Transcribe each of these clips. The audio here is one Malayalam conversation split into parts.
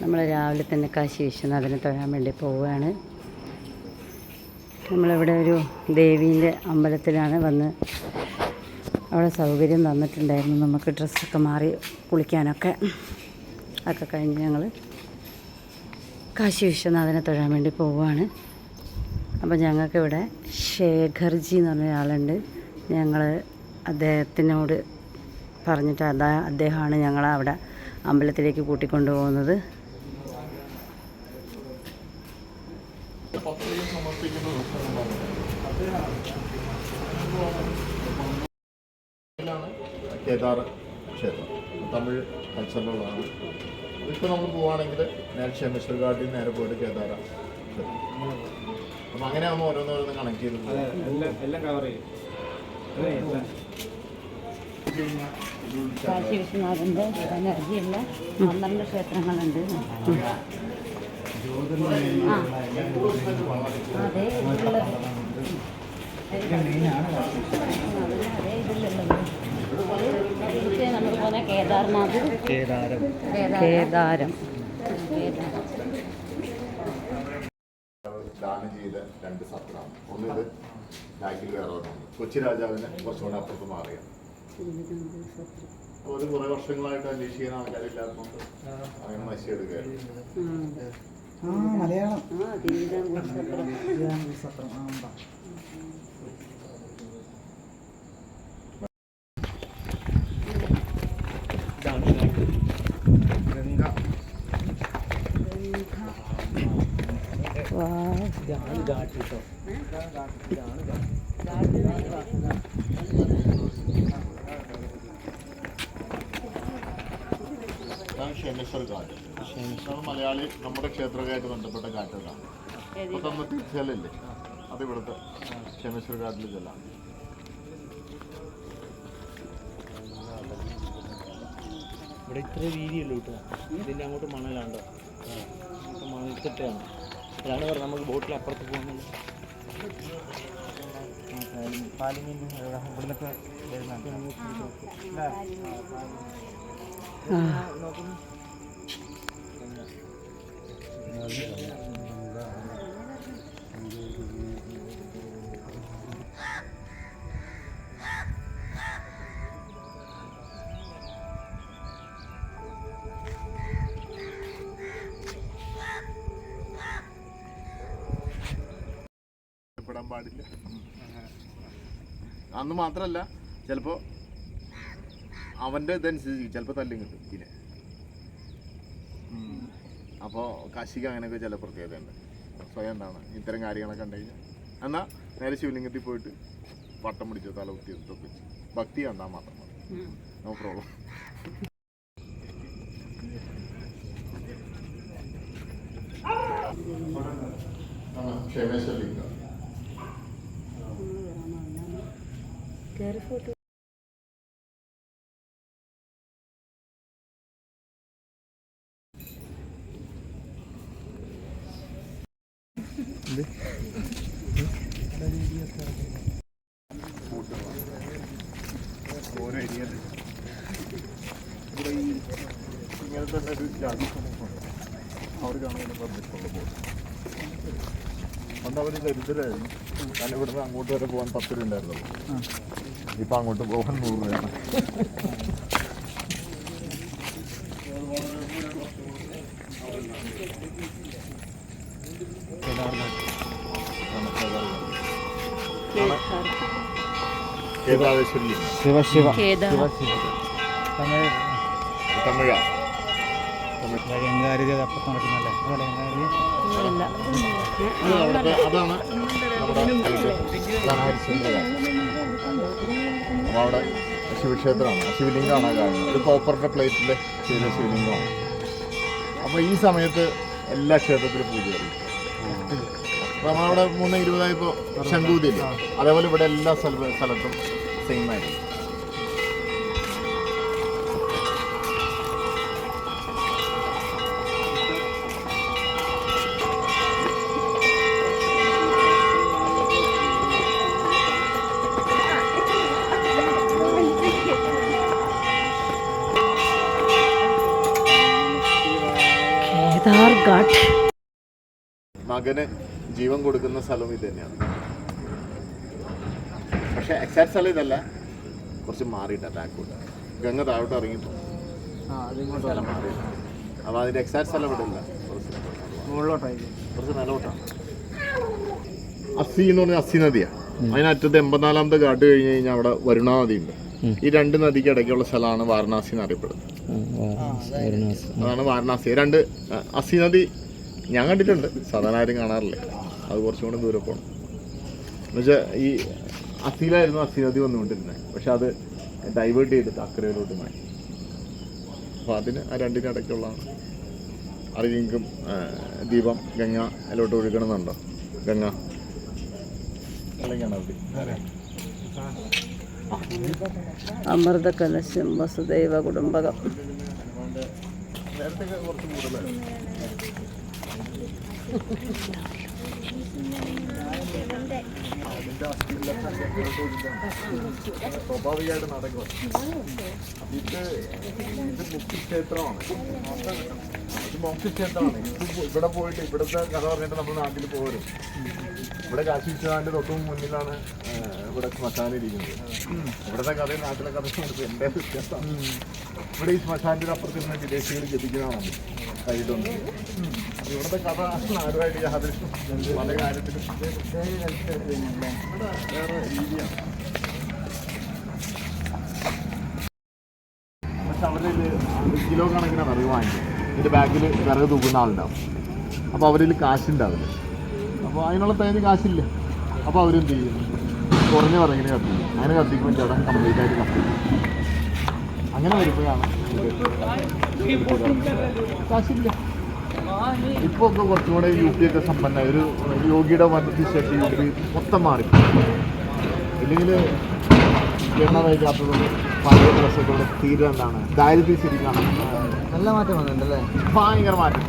നമ്മൾ രാവിലെ തന്നെ കാശി വിശ്വനാഥനെ തൊഴാൻ വേണ്ടി പോവുകയാണ്. നമ്മളിവിടെ ഒരു ദേവീന്റെ അമ്പലത്തിലാണ് വന്ന് അവിടെ സൗകര്യം തന്നിട്ടുണ്ടായിരുന്നു. നമുക്ക് ഡ്രസ്സൊക്കെ മാറി കുളിക്കാനൊക്കെ അതൊക്കെ കഴിഞ്ഞ് ഞങ്ങൾ കാശി വിശ്വനാഥനെ തൊഴാൻ വേണ്ടി പോവുകയാണ്. അപ്പോൾ ഞങ്ങൾക്കിവിടെ ശേഖർജി എന്ന് പറഞ്ഞ ഒരാളുണ്ട് ഞങ്ങൾ അദ്ദേഹത്തിനോട് പറഞ്ഞിട്ട് അതാ അദ്ദേഹമാണ് ഞങ്ങളെ അവിടെ അമ്പലത്തിലേക്ക് കൂട്ടിക്കൊണ്ടു കേദാർ ക്ഷേത്രം. തമിഴ് കൾച്ചറിലുള്ളതാണ്. ഇപ്പോൾ നമ്മൾ പോവുകയാണെങ്കിൽ നേരെ ക്ഷേമേശ്വർ ഘാട്ടിൽ നിന്ന് നേരെ പോയിട്ട് കേദാര ക്ഷേത്രം. അപ്പം അങ്ങനെ ആകുമ്പോൾ ഓരോന്നോരോന്ന് കണക്ട് ചെയ്ത്. കാശി വിശ്വനാഥന്റെ എനർജിയുള്ള പന്ത്രണ്ട് ക്ഷേത്രങ്ങളുണ്ട്. അതെ ഇതിലുള്ള അതേ ഇതിലുള്ളത് ഇത് നമ്മൾ പോകുന്ന കേദാർനാഥ് കേദാരം. കേദാരം ദാനം ചെയ്ത രണ്ട് സത്രമാണ് ഒന്ന് ഇത് ബാക്കിൽ വേറെ കൊച്ചി രാജാവിന് കുറച്ചുകൂടെ അപ്പുറത്ത് മാറിയ. അപ്പോൾ ഒരു കുറെ വർഷങ്ങളായിട്ട് അന്വേഷിക്കാൻ ആൾക്കാരില്ലാത്തതുകൊണ്ട് അങ്ങനെ നശിച്ചെടുക്കുകയായിരുന്നു ആ മലയാളം ആ തിരുവിതാംകൂർ സത്രം സത്രം ആ ഉണ്ടോ ഗംഗ വാ ഇതാണ് ഘാട്ട് കേട്ടോ. ഇതാണ് ക്ഷേമേശ്വർ ഘാട്ട്. മലയാളി നമ്മുടെ ക്ഷേത്രമായിട്ട് ബന്ധപ്പെട്ട ഘാട്ടുകളാണ് നമ്മൾ തീർച്ചയായില്ലേ അത് ഇവിടുത്തെ ക്ഷേമേശ്വർ ഘാട്ടിൽ ചെല്ലാം ഇവിടെ ഇത്ര വീതിയുള്ളൂ കേട്ടോ? ഇതിന്റെ അങ്ങോട്ട് മണലാണ്ടോ? മണൽ മണൽത്തിട്ടാണ് അതാണ് പറഞ്ഞത് നമുക്ക് ബോട്ടിൽ അപ്പുറത്ത് ഇവിടുന്നൊക്കെ ആ. പെടാൻ പാടില്ല. അന്ന് മാത്രമല്ല ചിലപ്പോൾ അവന്റെ ഇതനുസരിച്ച് ചിലപ്പോൾ തല്ലും കിട്ടും ഇതിനെ. അപ്പോൾ കാശിക്ക് അങ്ങനെയൊക്കെ ചില പ്രത്യേകതയുണ്ട്. സ്വയം എന്താണ് ഇത്തരം കാര്യങ്ങളൊക്കെ കണ്ടു കഴിഞ്ഞാൽ എന്നാൽ നേരെ ശിവലിംഗത്തിൽ പോയിട്ട് വട്ടം പിടിച്ചോ തല കുത്തി ഇതൊക്കെ വെച്ച്. ഭക്തി കണ്ടാൽ മാത്രം മതി. നോ പ്രോബ്ലം ക്ഷേമേശ്വര കയറി ഫോട്ടോ ഓരോ ഏരിയയിൽ ഈ ഇങ്ങനെ തന്നെ ഒരു ജാതി പറഞ്ഞിട്ടുള്ള ബോട്ട് പണ്ട് അവർ ദരിദ്രരായിരുന്നു കാരണം ഇവിടുന്ന് അങ്ങോട്ട് വരെ പോകാൻ പത്ത് രൂപ ഉണ്ടായിരുന്നുള്ളൂ. ഇപ്പം അങ്ങോട്ട് പോകാൻ നൂറ് രൂപയാണ്. ശിവ ശിവ. തമിഴ്. തമിഴ? നടക്കുന്നല്ലേ അതാണ് നമ്മുടെ അപ്പോൾ അവിടെ ശിവക്ഷേത്രമാണ് ശിവലിംഗമാണ് കാണുന്നത്. ഒരു കോപ്പറിന്റെ പ്ലേറ്റിൽ ചെയ്ത ശിവലിംഗമാണ്. അപ്പോൾ ഈ സമയത്ത് എല്ലാ ക്ഷേത്രത്തിലും പൂജ അറിയും അപ്പോൾ നമ്മളവിടെ മൂന്ന് ഇരുപതായപ്പോൾ ശംഖൂതിയില്ലേ അതേപോലെ ഇവിടെ എല്ലാ സ്ഥല സ്ഥലത്തും സെയിം ആയിരുന്നു ഘാട്ട് മകന് ജീവൻ കൊടുക്കുന്ന സ്ഥലം ഇത് തന്നെയാണ്. പക്ഷെ എക്സാക്ട് സ്ഥലം ഇതല്ല. കുറച്ച് മാറിയിട്ടാണ് ബാക്കോട്ട് ഗംഗ താഴോട്ട് ഇറങ്ങിയിട്ടു? സ്ഥലം മാറിയിട്ട് അപ്പോൾ അതിന്റെ എക്സാക്ട് സ്ഥലം ഇവിടെ ഇല്ല. കുറച്ച് നിലവിട്ടാണ് അസി എന്ന് പറഞ്ഞ അസി നദിയാണ് അതിനറ്റത്ത് എൺപത്തിനാലാമത്തെ ഘാട്ട് കഴിഞ്ഞ് കഴിഞ്ഞാൽ അവിടെ വരുണാ നദി ഉണ്ട് ഈ രണ്ട് നദിക്ക് ഇടയ്ക്കുള്ള സ്ഥലമാണ് വാരണാസി എന്ന് അറിയപ്പെടുന്നത്. അതാണ് വാരണാസി. രണ്ട് അസി നദി ഞാൻ കണ്ടിട്ടുണ്ട്. സാധാരണ ആരും കാണാറില്ല. അത് കുറച്ചും കൂടെ ദൂരെ പോകണം എന്നുവെച്ചാൽ ഈ അസിയിലായിരുന്നു അസി നദി വന്നുകൊണ്ടിരുന്നത്. പക്ഷെ അത് ഡൈവേർട്ട് ചെയ്തിട്ട് അക്കരയിലോട്ട് മാറി. അപ്പോൾ അതിന് ആ രണ്ടിനും ഇടയ്ക്കുള്ളതാണ്. ദീപം ഗംഗ അതിലോട്ട് ഒഴുകണമെന്നുണ്ടോ? ഗംഗ. അല്ലെങ്കിൽ അമൃത കലശം വസുദൈവ കുടുംബകം. സ്വാഭാവികമായിട്ട് നടക്കും ഇത് ഇത് മുഖ്യക്ഷേത്രമാണ് ഇത് മുഖ്യക്ഷേത്രമാണ് ഇത് ഇവിടെ പോയിട്ട് ഇവിടുത്തെ കഥ പറഞ്ഞിട്ട് നമ്മൾ നാട്ടിൽ പോരും ഇവിടെ കാശി വിശ്വനാഥിന്റെ തൊട്ടും മുന്നിലാണ് ഇവിടെ ശ്മശാനം ഇരിക്കുന്നത് ഇവിടുത്തെ കഥയും നാട്ടിലെ കഥയും എടുത്ത് എന്റെ വ്യത്യാസമാണ് ഇവിടെ ഈ ശ്മശാനത്തിന് അപ്പുറത്തിരുന്ന വിദേശികൾ ജപിക്കുന്നതാണ് കൈയിട്ടൊന്നും ഇവിടുത്തെ കഥ ആരുമായിട്ട് യാതൊരു പല കാര്യത്തിലും അവരിൽ കിലോ കണക്കിനാണ് വിറക് വാങ്ങിക്കുന്നത് ഇതിന്റെ ബാഗിൽ വിറക് തൂക്കുന്ന ആളുണ്ടാവും. അപ്പോൾ അവരിൽ കാശുണ്ടാവില്ല. അപ്പോൾ അതിനുള്ള പേര് കാശില്ല? അപ്പോൾ അവരെന്ത് ചെയ്യും? കുറഞ്ഞ വിറകിന് കത്തി അങ്ങനെ കത്തിക്കുമ്പോൾ ചേട്ടൻ കംപ്ലീറ്റ് ആയിട്ട് കത്തി അങ്ങനെ വരുമ്പോഴാണ് കാശില്ല? ഇപ്പോൾ ഒക്കെ കുറച്ചും കൂടെ യു പി ഒക്കെ സമ്പന്ന ഒരു യോഗിയുടെ വന്നതിന് ശേഷം യു പി മൊത്തം മാറി. ഇല്ലെങ്കിൽ എണ്ണ വൈകാത്തതുകൊണ്ട് പഴയ ഡ്രസ്സൊക്കെ തീരെ എന്താണ് ദാരിദ്ര്യം ശരിക്കാണ് നല്ല മാറ്റം വന്നിട്ടുണ്ടല്ലേ? ഭയങ്കര മാറ്റം.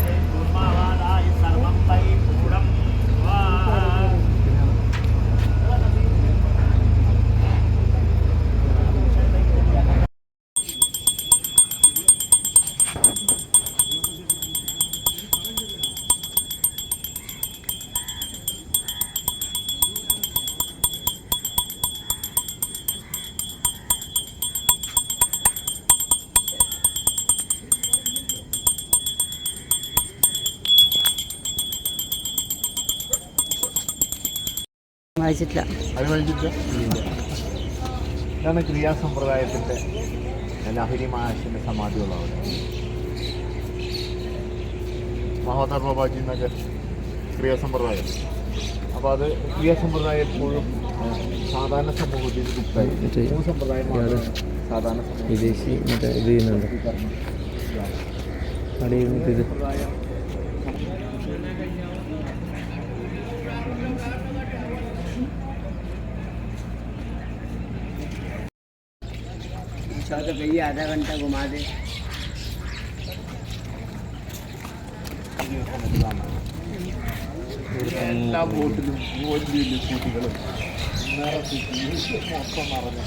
വായിച്ചിട്ടില്ല അത് കഴിഞ്ഞിട്ട് ഇതാണ് ക്രിയാസമ്പ്രദായത്തിന്റെ ലഹരി മഹാശിന്റെ സമാധിയുള്ളവർ. മഹോദർ ബാബാജി എന്നൊക്കെ ക്രിയാസമ്പ്രദായം. അപ്പോൾ അത് ക്രിയാസമ്പ്രദായം എപ്പോഴും സാധാരണ സമൂഹത്തിൽ ഗുപ്തായി മൂന്ന് സമ്പ്രദായമാണ് സാധാരണ സമൂഹത്തിൽ വിദേശി മറ്റേ ഇത് ചെയ്യുന്നുണ്ട്. അവിടെ ഇരുന്നിട്ട് ഇത് എല്ലാ ബോട്ടിലും വലിയ വലിയ കുട്ടികളും നിറച്ച് മൊത്തം നിറഞ്ഞു.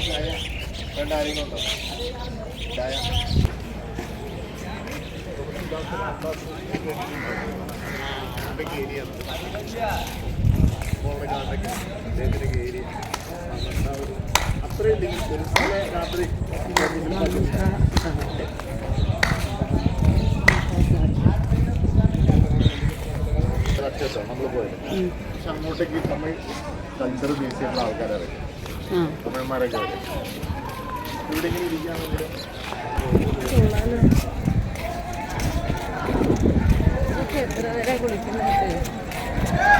ചായ വേണ്ട ആരെങ്കിലും ഉണ്ടോ ചായ രാത്രി ക്ഷേത്രം നമ്മൾ പോയത്. പക്ഷെ അങ്ങോട്ടേക്ക് തമിഴ് കൾച്ചർ ബേസ് ചെയ്യുന്ന ആൾക്കാരൊക്കെ ആ തമിഴന്മാരൊക്കെ വരും ഇവിടെ ഇങ്ങനെ ഇരിക്കുകയാണെങ്കിൽ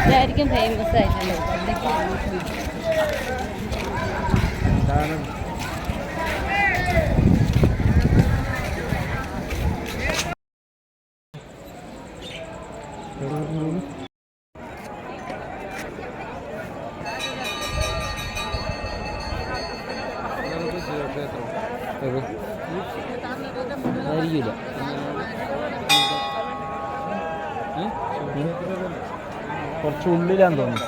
ഇതായിരിക്കും ഫേമസ് ആയിട്ടുള്ളത് ആയിരിക്കില്ല കുറച്ച് ഉള്ളിലാന്ന് തോന്നുന്നു.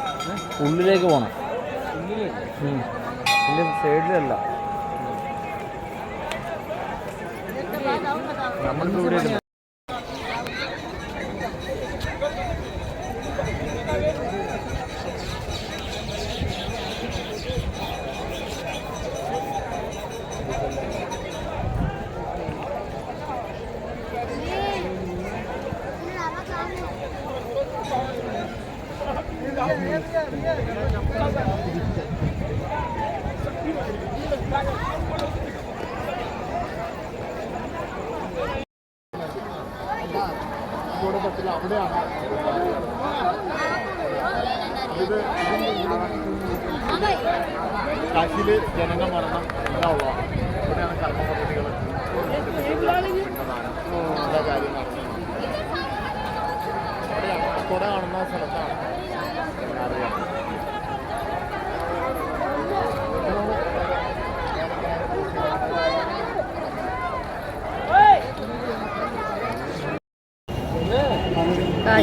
ഉള്ളിലേക്ക് പോകണം ഇതിന്റെ സൈഡിലല്ല. നമ്മളിപ്പോൾ ഇവിടെ yeah, പറ്റില്ല അവിടെയാണ് ഇത് കാശിയിൽ ജനന മരണം ഉള്ളതാണ്. ഇവിടെയാണ് കർമ്മ പദ്ധതികൾ എല്ലാ കാര്യം നടത്തുന്നത് അവിടെയാണ് കുട കാണുന്ന സ്ഥലത്താണ്. അറിയാം.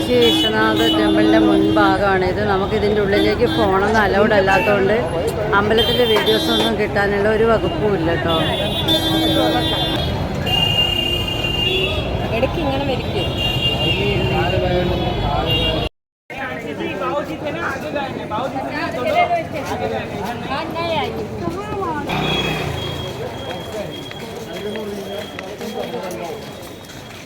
കാശി വിശ്വനാഥ ടെമ്പിളിന്റെ മുൻഭാഗമാണ് ഇത്. നമുക്ക് ഇതിന്റെ ഉള്ളിലേക്ക് പോകണമെന്ന് അലൗഡ് അല്ലാത്തതുകൊണ്ട് അമ്പലത്തിന്റെ വീഡിയോസ് ഒന്നും കിട്ടാനുള്ള ഒരു വകുപ്പും ഇല്ല കേട്ടോ. ഇടയ്ക്ക് ഇങ്ങനെ വരിക്കും.